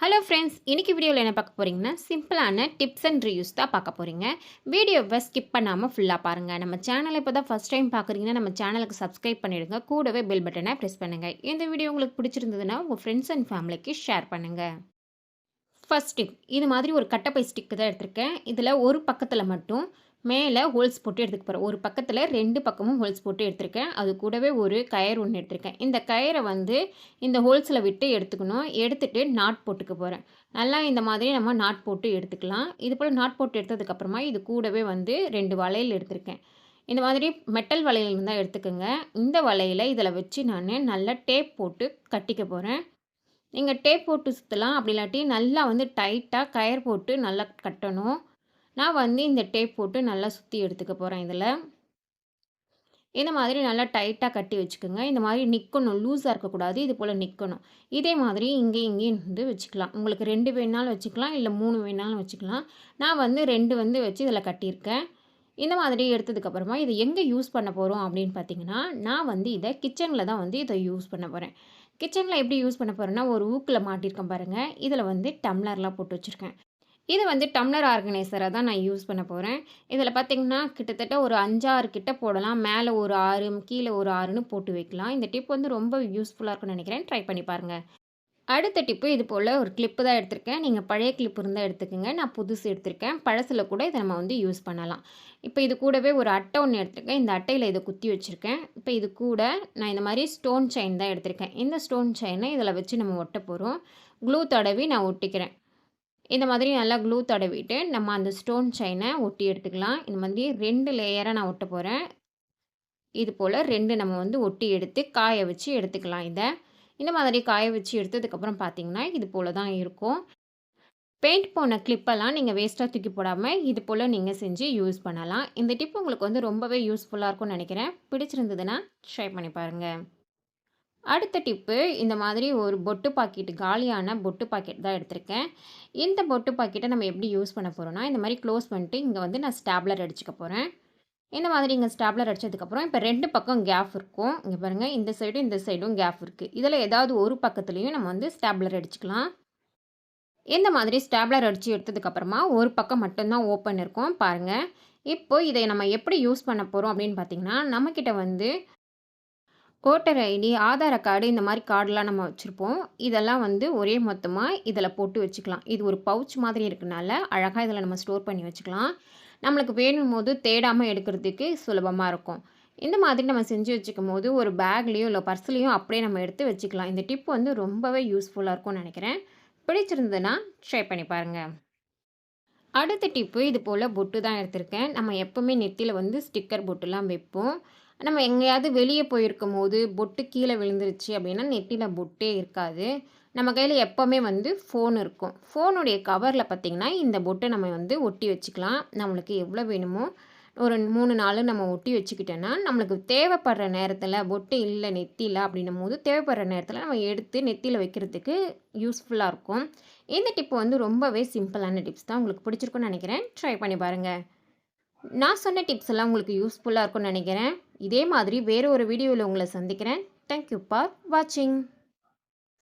Hello friends இன்றைக்கி வீடியோவில் என்ன பார்க்க போகிறீங்கன்னா சிம்பிளான டிப்ஸ் அண்ட் ரிவ்யூஸ் தான் பார்க்க போகிறீங்க வீடியோவை ஸ்கிப் பண்ணாமல் ஃபுல்லாக பாருங்கள் நம்ம சேனலை இப்போ தான் ஃபஸ்ட் டைம் பார்க்குறீங்கன்னா நம்ம சேனலுக்கு சப்ஸ்கிரைப் பண்ணிவிடுங்க கூடவே பெல் பட்டனை ப்ரெஸ் பண்ணுங்கள் இந்த வீடியோ உங்களுக்கு பிடிச்சிருந்ததுன்னா உங்கள் ஃப்ரெண்ட்ஸ் அண்ட் ஃபேமிலிக்கு ஷேர் பண்ணுங்கள் ஃபஸ்ட் டிப் இது மாதிரி ஒரு கட்டப்பை ஸ்டிக்கு தான் எடுத்திருக்கேன். இதில் ஒரு பக்கத்தில் மட்டும் மேலே ஹோல்ஸ் போட்டு எடுத்துக்க போகிறேன் ஒரு பக்கத்தில் ரெண்டு பக்கமும் ஹோல்ஸ் போட்டு எடுத்திருக்கேன். அது கூடவே ஒரு கயர் ஒன்று எடுத்திருக்கேன். இந்த கயரை வந்து இந்த ஹோல்ஸில் விட்டு எடுத்துக்கணும். எடுத்துகிட்டு நாட் போட்டுக்க போகிறேன் நல்லா இந்த மாதிரி நம்ம நாட் போட்டு எடுத்துக்கலாம். இது போல் நாட் போட்டு எடுத்ததுக்கப்புறமா இது கூடவே வந்து ரெண்டு வளையல் எடுத்திருக்கேன். இந்த மாதிரி மெட்டல் வளையல் இருந்தால் எடுத்துக்கோங்க. இந்த வளையலை இதில் வச்சு நான் நல்லா டேப் போட்டு கட்டிக்க போகிறேன் நீங்கள் டேப் போட்டு சுற்றலாம் அப்படி இல்லாட்டி நல்லா வந்து டைட்டாக கயர் போட்டு நல்லா கட்டணும். நான் வந்து இந்த டேப் போட்டு நல்லா சுற்றி எடுத்துக்க போகிறேன் இதில். இந்த மாதிரி நல்லா டைட்டாக கட்டி வச்சுக்கோங்க. இந்த மாதிரி நிற்கணும் லூஸாக இருக்கக்கூடாது. இது போல் நிற்கணும் இதே மாதிரி இங்கே இங்கேயும் வந்து வச்சுக்கலாம். உங்களுக்கு ரெண்டு வேணாலும் வச்சுக்கலாம். இல்லை மூணு வேணாலும் வச்சுக்கலாம். நான் வந்து ரெண்டு வந்து வச்சு இதில் கட்டியிருக்கேன். இந்த மாதிரி எடுத்ததுக்கப்புறமா இதை எங்கே யூஸ் பண்ண போகிறோம் அப்படின்னு பார்த்தீங்கன்னா நான் வந்து இதை கிச்சனில் தான் வந்து இதை யூஸ் பண்ண போகிறேன் கிச்சனில் எப்படி யூஸ் பண்ண போகிறேன்னா ஒரு ஊக்கில் மாட்டியிருக்கேன் பாருங்கள் இதில் வந்து டம்ளர்லாம் போட்டு வச்சுருக்கேன். இது வந்து டம்ளர் ஆர்கனைசராக தான் நான் யூஸ் பண்ண போகிறேன் இதில் பார்த்திங்கன்னா கிட்டத்தட்ட ஒரு அஞ்சாறு கிட்ட போடலாம். மேலே ஒரு ஆறு கீழே ஒரு ஆறுன்னு போட்டு வைக்கலாம். இந்த டிப் வந்து ரொம்ப யூஸ்ஃபுல்லாக இருக்கும்னு நினைக்கிறேன். ட்ரை பண்ணி பாருங்கள் அடுத்த டிப்பு இது போல் ஒரு கிளிப்பு தான் எடுத்திருக்கேன். நீங்கள் பழைய கிளிப் இருந்தால் எடுத்துக்கோங்க. நான் புதுசு எடுத்திருக்கேன். பழசில் கூட இதை நம்ம வந்து யூஸ் பண்ணலாம். இப்போ இது கூடவே ஒரு அட்டை ஒன்று எடுத்திருக்கேன். இந்த அட்டையில் இதை குத்தி வச்சுருக்கேன். இப்போ இது கூட நான் இந்த மாதிரி ஸ்டோன் செயின் தான் எடுத்திருக்கேன். இந்த ஸ்டோன் செயினை இதில் வச்சு நம்ம ஒட்ட போகிறோம் க்ளூ தடவி நான் ஒட்டிக்கிறேன். இந்த மாதிரி நல்லா க்ளூ தடவிட்டு நம்ம அந்த ஸ்டோன் செயினை ஒட்டி எடுத்துக்கலாம். இந்த மாதிரி ரெண்டு லேயராக நான் ஒட்ட போகிறேன் இது போல் ரெண்டு நம்ம வந்து ஒட்டி எடுத்து காய வச்சு எடுத்துக்கலாம் இதை. இந்த மாதிரி காய வச்சு எடுத்ததுக்கப்புறம் பார்த்திங்கன்னா இது போல் தான் இருக்கும். பெயிண்ட் போன கிளிப்பெல்லாம் நீங்கள் வேஸ்ட்டாக தூக்கி போடாமல் இது போல் நீங்கள் செஞ்சு யூஸ் பண்ணலாம். இந்த டிப் உங்களுக்கு வந்து ரொம்பவே யூஸ்ஃபுல்லாக இருக்கும்னு நினைக்கிறேன். பிடிச்சிருந்ததுன்னா ட்ரை பண்ணி பாருங்கள் அடுத்த டிப்பு இந்த மாதிரி ஒரு பொட்டு பாக்கெட்டு காலியான பொட்டு பாக்கெட் தான் எடுத்திருக்கேன். இந்த பொட்டு பாக்கெட்டை நம்ம எப்படி யூஸ் பண்ண போகிறோன்னா இந்த மாதிரி க்ளோஸ் பண்ணிட்டு இங்கே வந்து நான் ஸ்டாப்லர் அடிச்சுக்க போகிறேன் இந்த மாதிரி இங்கே ஸ்டாப்லர் அடித்ததுக்கப்புறம் இப்போ ரெண்டு பக்கம் கேப் இருக்கும். இங்கே பாருங்கள் இந்த சைடும் இந்த சைடும் கேப் இருக்குது இதில் ஏதாவது ஒரு பக்கத்துலேயும் நம்ம வந்து ஸ்டாப்லர் அடிச்சுக்கலாம். இந்த மாதிரி ஸ்டாப்லர் அடித்து எடுத்ததுக்கப்புறமா ஒரு பக்கம் மட்டும்தான் ஓப்பன் இருக்கும். பாருங்கள் இப்போ இதை நம்ம எப்படி யூஸ் பண்ண போகிறோம் அப்படின்னு பார்த்தீங்கன்னா நம்மக்கிட்ட வந்து ஓட்டர் ஐடி ஆதார கார்டு இந்த மாதிரி கார்டெலாம் நம்ம வச்சுருப்போம். இதெல்லாம் வந்து ஒரே மொத்தமாக இதில் போட்டு வச்சுக்கலாம். இது ஒரு பவுச் மாதிரி இருக்கனால அழகாக இதில் நம்ம ஸ்டோர் பண்ணி வச்சுக்கலாம். நம்மளுக்கு வேணும் போது தேடாமல் எடுக்கிறதுக்கு சுலபமாக இருக்கும். இந்த மாதிரி நம்ம செஞ்சு வச்சுக்கும் போது ஒரு பேக்லேயோ இல்லை பர்ஸ்லேயும் அப்படியே நம்ம எடுத்து வச்சுக்கலாம். இந்த டிப் வந்து ரொம்பவே யூஸ்ஃபுல்லாக இருக்கும்னு நினைக்கிறேன். பிடிச்சிருந்ததுன்னா ட்ரை பண்ணி பாருங்கள் அடுத்த டிப்பு இது போல் பொட்டு தான் எடுத்திருக்கேன். நம்ம எப்போவுமே நெத்தியில் வந்து ஸ்டிக்கர் பொட்டுலாம் வைப்போம். நம்ம எங்கேயாவது வெளியே போயிருக்கும் போது பொட்டு கீழே விழுந்துருச்சு அப்படின்னா நெட்டியில் பொட்டே இருக்காது. நம்ம கையில் எப்போவுமே வந்து ஃபோன் இருக்கும். ஃபோனுடைய கவரில் பார்த்திங்கன்னா இந்த பொட்டை நம்ம வந்து ஒட்டி வச்சுக்கலாம். நம்மளுக்கு எவ்வளோ வேணுமோ ஒரு மூணு நாள் நம்ம ஒட்டி வச்சுக்கிட்டோன்னா நம்மளுக்கு தேவைப்படுற நேரத்தில் பொட்டு இல்லை நெத்தியில் அப்படின்னும் போது தேவைப்படுற நேரத்தில் நம்ம எடுத்து நெத்தியில் வைக்கிறதுக்கு யூஸ்ஃபுல்லாக இருக்கும். இந்த டிப்பு வந்து ரொம்பவே சிம்பிளான டிப்ஸ் தான் உங்களுக்கு பிடிச்சிருக்குன்னு நினைக்கிறேன். ட்ரை பண்ணி பாருங்கள் நான் சொன்ன டிப்ஸ் எல்லாம் உங்களுக்கு யூஸ்ஃபுல்லாக இருக்கும்னு நினைக்கிறேன். இதே மாதிரி வேறு ஒரு வீடியோவில் உங்களை சந்திக்கிறேன். தேங்க்யூ ஃபார் வாட்சிங்